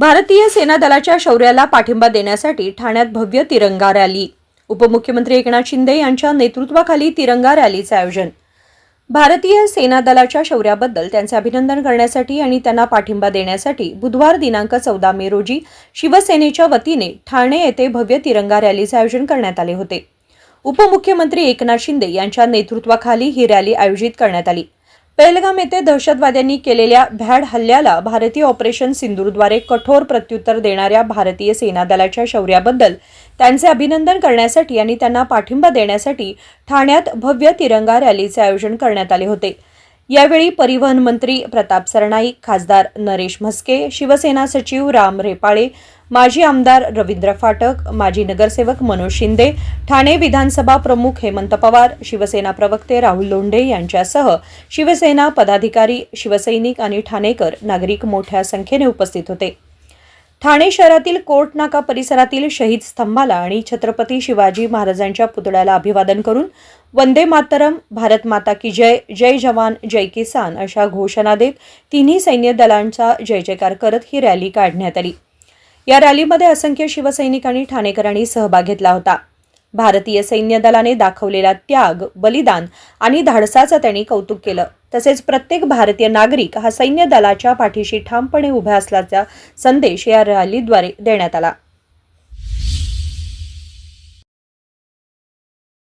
भारतीय सेना दलाच्या शौर्याला पाठिंबा देण्यासाठी ठाण्यात भव्य तिरंगा रॅली. उपमुख्यमंत्री एकनाथ शिंदे यांच्या नेतृत्वाखाली तिरंगा रॅलीचं आयोजन. भारतीय सेना दलाच्या शौर्याबद्दल त्यांचे अभिनंदन करण्यासाठी आणि त्यांना पाठिंबा देण्यासाठी बुधवार दिनांक चौदा मे रोजी शिवसेनेच्या वतीने ठाणे येथे भव्य तिरंगा रॅलीचे आयोजन करण्यात आले होते. उपमुख्यमंत्री एकनाथ शिंदे यांच्या नेतृत्वाखाली ही रॅली आयोजित करण्यात आली. पहलगाम येथे दहशतवाद्यांनी केलेल्या भ्याड हल्ल्याला भारतीय ऑपरेशन सिंदूरद्वारे कठोर प्रत्युत्तर देणाऱ्या भारतीय सेना दलाच्या शौर्याबद्दल त्यांचे अभिनंदन करण्यासाठी आणि त्यांना पाठिंबा देण्यासाठी ठाण्यात भव्य तिरंगा रॅलीचे आयोजन करण्यात आले होते. यावेळी परिवहन मंत्री प्रताप सरनाईक खासदार नरेश म्हस्के शिवसेना सचिव राम रेपाळे माजी आमदार रवींद्र फाटक माजी नगरसेवक मनोज शिंदे ठाणे विधानसभा प्रमुख हेमंत पवार शिवसेना प्रवक्ते राहुल लोंढे यांच्यासह शिवसेना पदाधिकारी शिवसैनिक आणि ठाणेकर नागरिक मोठ्या संख्येने उपस्थित होते. ठाणे शहरातील कोर्ट नाका परिसरातील शहीद स्तंभाला आणि छत्रपती शिवाजी महाराजांच्या पुतळ्याला अभिवादन करून वंदे मातरम भारत माता की जय जय जवान जय किसान अशा घोषणा देत तिन्ही सैन्य दलांचा जय जयकार करत ही रॅली काढण्यात आली. या रॅलीमध्ये असंख्य शिवसैनिक आणि ठाणेकरांनी सहभाग घेतला होता. भारतीय सैन्य दलाने दाखवलेला त्याग बलिदान आणि धाडसाचं त्यांनी कौतुक केलं. तसेच प्रत्येक भारतीय नागरिक हा सैन्य दलाच्या पाठीशी ठामपणे उभा असल्याचा संदेश या रॅलीद्वारे देण्यात आला.